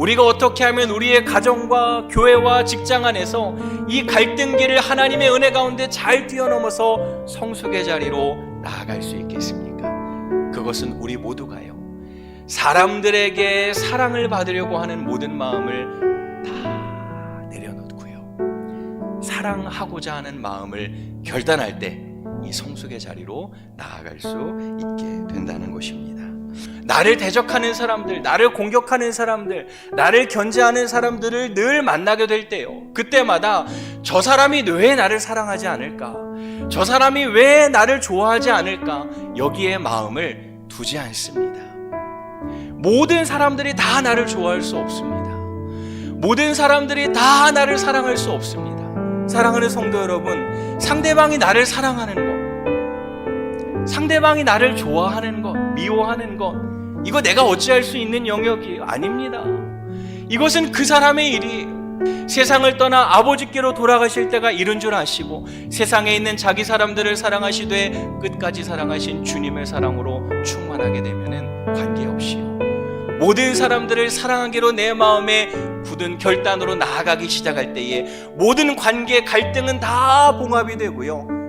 우리가 어떻게 하면 우리의 가정과 교회와 직장 안에서 이 갈등기를 하나님의 은혜 가운데 잘 뛰어넘어서 성숙의 자리로 나아갈 수 있겠습니까? 그것은 우리 모두가요. 사람들에게 사랑을 받으려고 하는 모든 마음을 다 내려놓고요. 사랑하고자 하는 마음을 결단할 때 이 성숙의 자리로 나아갈 수 있게. 나를 대적하는 사람들, 나를 공격하는 사람들, 나를 견제하는 사람들을 늘 만나게 될 때요. 그때마다 저 사람이 왜 나를 사랑하지 않을까? 저 사람이 왜 나를 좋아하지 않을까? 여기에 마음을 두지 않습니다. 모든 사람들이 다 나를 좋아할 수 없습니다. 모든 사람들이 다 나를 사랑할 수 없습니다. 사랑하는 성도 여러분, 상대방이 나를 사랑하는 것, 상대방이 나를 좋아하는 것, 미워하는 것, 이거 내가 어찌할 수 있는 영역이에요? 아닙니다. 이것은 그 사람의 일이에요. 세상을 떠나 아버지께로 돌아가실 때가 이른 줄 아시고 세상에 있는 자기 사람들을 사랑하시되 끝까지 사랑하신 주님의 사랑으로 충만하게 되면은 관계없이요. 모든 사람들을 사랑하기로 내 마음에 굳은 결단으로 나아가기 시작할 때에 모든 관계 갈등은 다 봉합이 되고요.